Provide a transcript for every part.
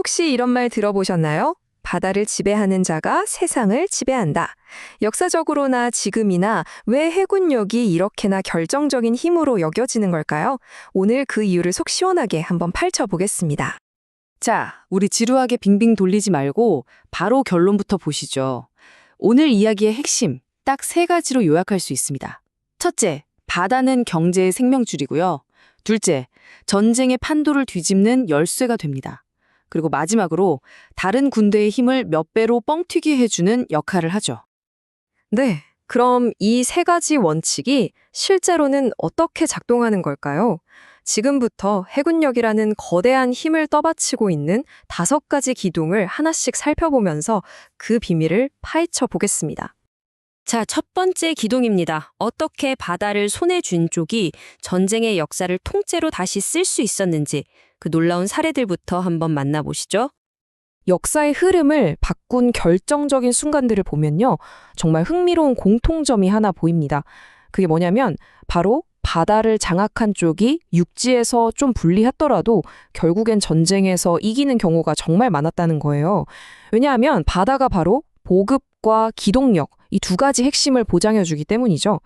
혹시 이런 말 들어보셨나요? 바다를 지배하는 자가 세상을 지배한다. 역사적으로나 지금이나 왜 해군력이 이렇게나 결정적인 힘으로 여겨지는 걸까요? 오늘 그 이유를 속 시원하게 한번 파헤쳐보겠습니다. 자, 우리 지루하게 빙빙 돌리지 말고 바로 결론부터 보시죠. 오늘 이야기의 핵심, 딱 세 가지로 요약할 수 있습니다. 첫째, 바다는 경제의 생명줄이고요. 둘째, 전쟁의 판도를 뒤집는 열쇠가 됩니다. 그리고 마지막으로 다른 군대의 힘을 몇 배로 뻥튀기 해주는 역할을 하죠. 네. 그럼 이 세 가지 원칙이 실제로는 어떻게 작동하는 걸까요? 지금부터 해군력이라는 거대한 힘을 떠받치고 있는 다섯 가지 기둥을 하나씩 살펴보면서 그 비밀을 파헤쳐 보겠습니다. 자, 첫 번째 기둥입니다. 어떻게 바다를 손에 쥔 쪽이 전쟁의 역사를 통째로 다시 쓸 수 있었는지 그 놀라운 사례들부터 한번 만나보시죠. 역사의 흐름을 바꾼 결정적인 순간들을 보면요. 정말 흥미로운 공통점이 하나 보입니다. 그게 뭐냐면 바로 바다를 장악한 쪽이 육지에서 좀 불리했더라도 결국엔 전쟁에서 이기는 경우가 정말 많았다는 거예요. 왜냐하면 바다가 바로 보급과 기동력 이 두 가지 핵심을 보장해주기 때문이죠.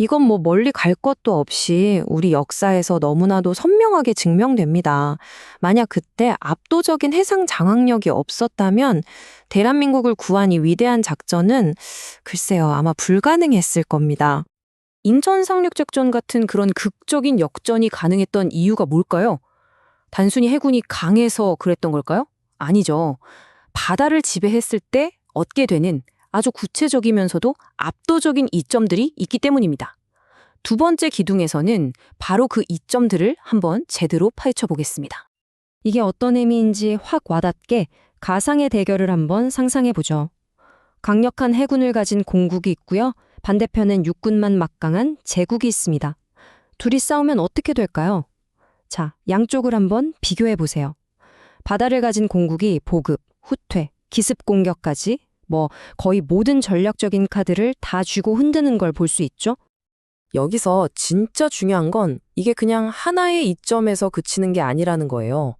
이건 뭐 멀리 갈 것도 없이 우리 역사에서 너무나도 선명하게 증명됩니다. 만약 그때 압도적인 해상 장악력이 없었다면 대한민국을 구한 이 위대한 작전은 글쎄요, 아마 불가능했을 겁니다. 인천 상륙작전 같은 그런 극적인 역전이 가능했던 이유가 뭘까요? 단순히 해군이 강해서 그랬던 걸까요? 아니죠. 바다를 지배했을 때 얻게 되는 아주 구체적이면서도 압도적인 이점들이 있기 때문입니다. 두 번째 기둥에서는 바로 그 이점들을 한번 제대로 파헤쳐 보겠습니다. 이게 어떤 의미인지 확 와닿게 가상의 대결을 한번 상상해 보죠. 강력한 해군을 가진 공국이 있고요. 반대편엔 육군만 막강한 제국이 있습니다. 둘이 싸우면 어떻게 될까요? 자, 양쪽을 한번 비교해 보세요. 바다를 가진 공국이 보급, 후퇴, 기습 공격까지 뭐 거의 모든 전략적인 카드를 다 쥐고 흔드는 걸 볼 수 있죠. 여기서 진짜 중요한 건 이게 그냥 하나의 이점에서 그치는 게 아니라는 거예요.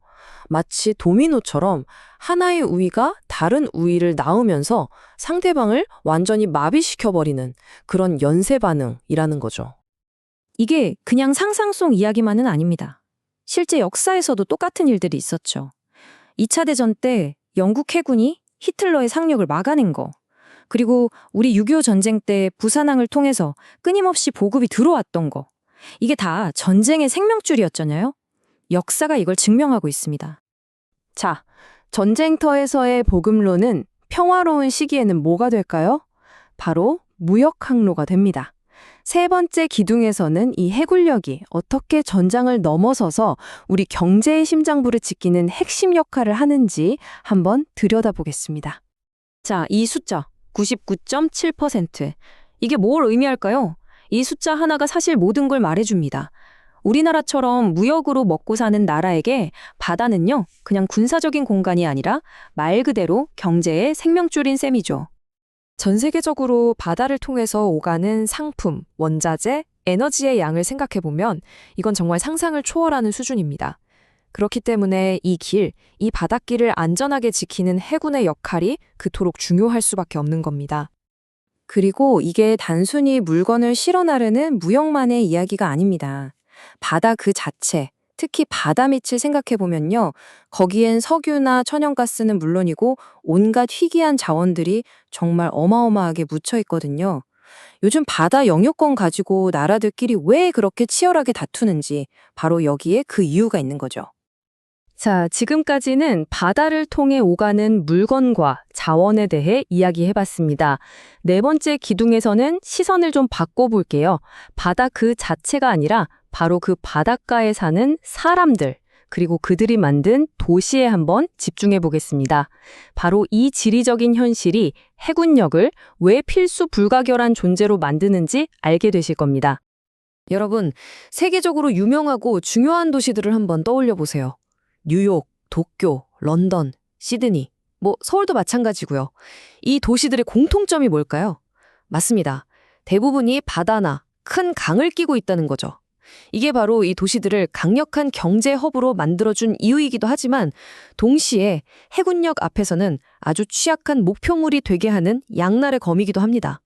마치 도미노처럼 하나의 우위가 다른 우위를 낳으면서 상대방을 완전히 마비시켜버리는 그런 연쇄 반응이라는 거죠. 이게 그냥 상상 속 이야기만은 아닙니다. 실제 역사에서도 똑같은 일들이 있었죠. 2차 대전 때 영국 해군이 히틀러의 상륙을 막아낸 거. 그리고 우리 6.25 전쟁 때 부산항을 통해서 끊임없이 보급이 들어왔던 거. 이게 다 전쟁의 생명줄이었잖아요. 역사가 이걸 증명하고 있습니다. 자, 전쟁터에서의 보급로는 평화로운 시기에는 뭐가 될까요? 바로 무역 항로가 됩니다. 세 번째 기둥에서는 이 해군력이 어떻게 전장을 넘어서서 우리 경제의 심장부를 지키는 핵심 역할을 하는지 한번 들여다보겠습니다. 자, 이 숫자 99.7%. 이게 뭘 의미할까요? 이 숫자 하나가 사실 모든 걸 말해줍니다. 우리나라처럼 무역으로 먹고 사는 나라에게 바다는요, 그냥 군사적인 공간이 아니라 말 그대로 경제의 생명줄인 셈이죠. 전 세계적으로 바다를 통해서 오가는 상품, 원자재, 에너지의 양을 생각해보면 이건 정말 상상을 초월하는 수준입니다. 그렇기 때문에 이 길, 이 바닷길을 안전하게 지키는 해군의 역할이 그토록 중요할 수밖에 없는 겁니다. 그리고 이게 단순히 물건을 실어 나르는 무역만의 이야기가 아닙니다. 바다 그 자체, 특히 바다 밑을 생각해보면요. 거기엔 석유나 천연가스는 물론이고 온갖 희귀한 자원들이 정말 어마어마하게 묻혀 있거든요. 요즘 바다 영유권 가지고 나라들끼리 왜 그렇게 치열하게 다투는지 바로 여기에 그 이유가 있는 거죠. 자, 지금까지는 바다를 통해 오가는 물건과 자원에 대해 이야기해봤습니다. 네 번째 기둥에서는 시선을 좀 바꿔볼게요. 바다 그 자체가 아니라 바로 그 바닷가에 사는 사람들, 그리고 그들이 만든 도시에 한번 집중해 보겠습니다. 바로 이 지리적인 현실이 해군력을 왜 필수 불가결한 존재로 만드는지 알게 되실 겁니다. 여러분, 세계적으로 유명하고 중요한 도시들을 한번 떠올려 보세요. 뉴욕, 도쿄, 런던, 시드니, 뭐 서울도 마찬가지고요. 이 도시들의 공통점이 뭘까요? 맞습니다. 대부분이 바다나 큰 강을 끼고 있다는 거죠. 이게 바로 이 도시들을 강력한 경제 허브로 만들어준 이유이기도 하지만 동시에 해군역 앞에서는 아주 취약한 목표물이 되게 하는 양날의 검이기도 합니다.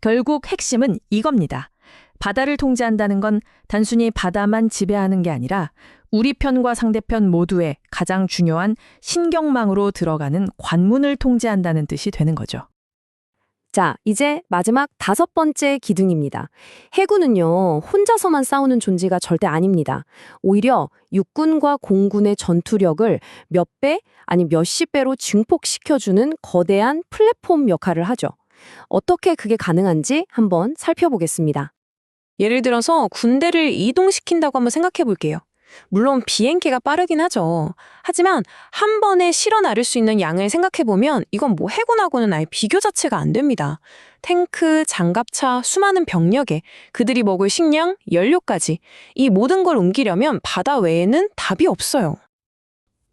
결국 핵심은 이겁니다. 바다를 통제한다는 건 단순히 바다만 지배하는 게 아니라 우리 편과 상대편 모두의 가장 중요한 신경망으로 들어가는 관문을 통제한다는 뜻이 되는 거죠. 자, 이제 마지막 다섯 번째 기둥입니다. 해군은요, 혼자서만 싸우는 존재가 절대 아닙니다. 오히려 육군과 공군의 전투력을 몇 배, 아니 몇십 배로 증폭시켜주는 거대한 플랫폼 역할을 하죠. 어떻게 그게 가능한지 한번 살펴보겠습니다. 예를 들어서 군대를 이동시킨다고 한번 생각해 볼게요. 물론 비행기가 빠르긴 하죠. 하지만 한 번에 실어 나를 수 있는 양을 생각해 보면 이건 뭐 해군하고는 아예 비교 자체가 안 됩니다. 탱크, 장갑차, 수많은 병력에 그들이 먹을 식량, 연료까지 이 모든 걸 옮기려면 바다 외에는 답이 없어요.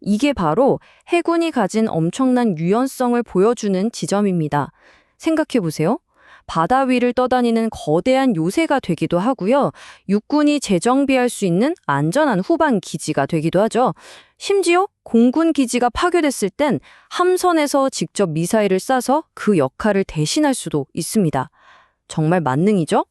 이게 바로 해군이 가진 엄청난 유연성을 보여주는 지점입니다. 생각해 보세요. 바다 위를 떠다니는 거대한 요새가 되기도 하고요. 육군이 재정비할 수 있는 안전한 후방 기지가 되기도 하죠. 심지어 공군 기지가 파괴됐을 땐 함선에서 직접 미사일을 쏴서 그 역할을 대신할 수도 있습니다. 정말 만능이죠?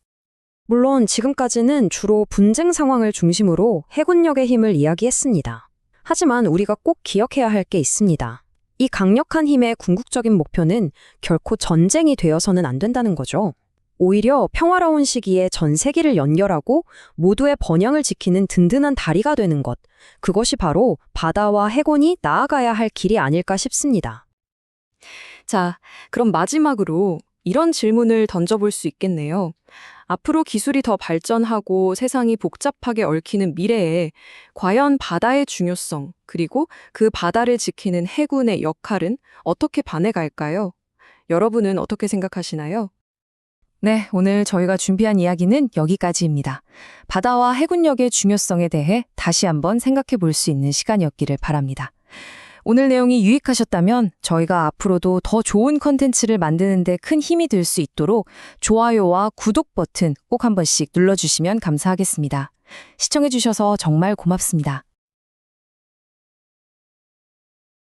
물론 지금까지는 주로 분쟁 상황을 중심으로 해군력의 힘을 이야기했습니다. 하지만 우리가 꼭 기억해야 할 게 있습니다. 이 강력한 힘의 궁극적인 목표는 결코 전쟁이 되어서는 안 된다는 거죠. 오히려 평화로운 시기에 전 세계를 연결하고 모두의 번영을 지키는 든든한 다리가 되는 것. 그것이 바로 바다와 해군이 나아가야 할 길이 아닐까 싶습니다. 자, 그럼 마지막으로 이런 질문을 던져볼 수 있겠네요. 앞으로 기술이 더 발전하고 세상이 복잡하게 얽히는 미래에 과연 바다의 중요성, 그리고 그 바다를 지키는 해군의 역할은 어떻게 반해갈까요? 여러분은 어떻게 생각하시나요? 네, 오늘 저희가 준비한 이야기는 여기까지입니다. 바다와 해군력의 중요성에 대해 다시 한번 생각해 볼 수 있는 시간이었기를 바랍니다. 오늘 내용이 유익하셨다면 저희가 앞으로도 더 좋은 컨텐츠를 만드는 데 큰 힘이 될 수 있도록 좋아요와 구독 버튼 꼭 한 번씩 눌러주시면 감사하겠습니다. 시청해주셔서 정말 고맙습니다.